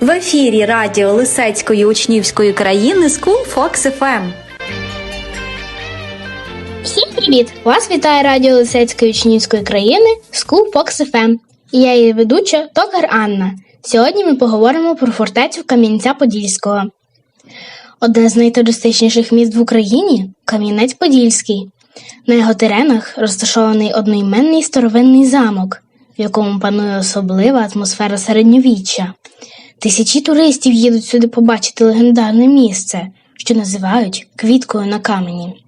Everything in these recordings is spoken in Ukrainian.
В ефірі радіо Лисецької учнівської країни School Fox FM. Всім привіт! Вас вітає радіо Лисецької учнівської країни School Fox FM. І я її ведуча Токар Анна. Сьогодні ми поговоримо про фортецю Кам'янця-Подільського. Одне з найтуристичніших міст в Україні Кам'янець-Подільський. На його теренах розташований одноіменний старовинний замок, в якому панує особлива атмосфера середньовіччя. Тисячі туристів їдуть сюди побачити легендарне місце, що називають квіткою на камені.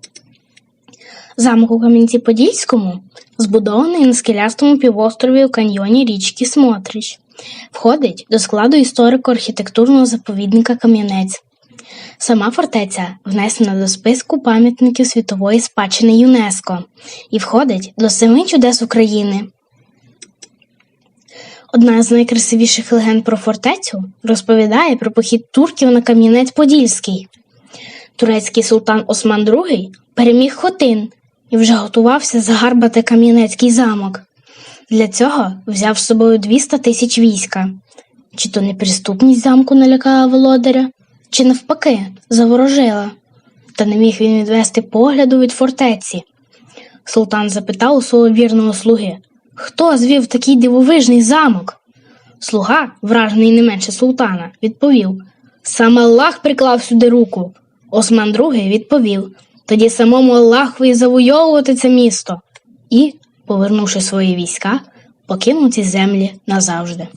Замок у Кам'янці-Подільському збудований на скелястому півострові у каньйоні річки Смотрич. Входить до складу історико-архітектурного заповідника Кам'янець. Сама фортеця внесена до списку пам'ятників світової спадщини ЮНЕСКО і входить до семи чудес України. Одна з найкрасивіших легенд про фортецю розповідає про похід турків на Кам'янець-Подільський. Турецький султан Осман II переміг Хотин і вже готувався загарбати Кам'янецький замок. Для цього взяв з собою 200 тисяч війська. Чи то неприступність замку налякала володаря, чи навпаки заворожила. Та не міг він відвести погляду від фортеці. Султан запитав у свого вірного слуги, хто звів такий дивовижний замок? Слуга, вражений не менше султана, відповів Саме Аллах приклав сюди руку. Осман II відповів тоді самому Аллахові завойовувати це місто. І, повернувши свої війська, покинув ці землі назавжди.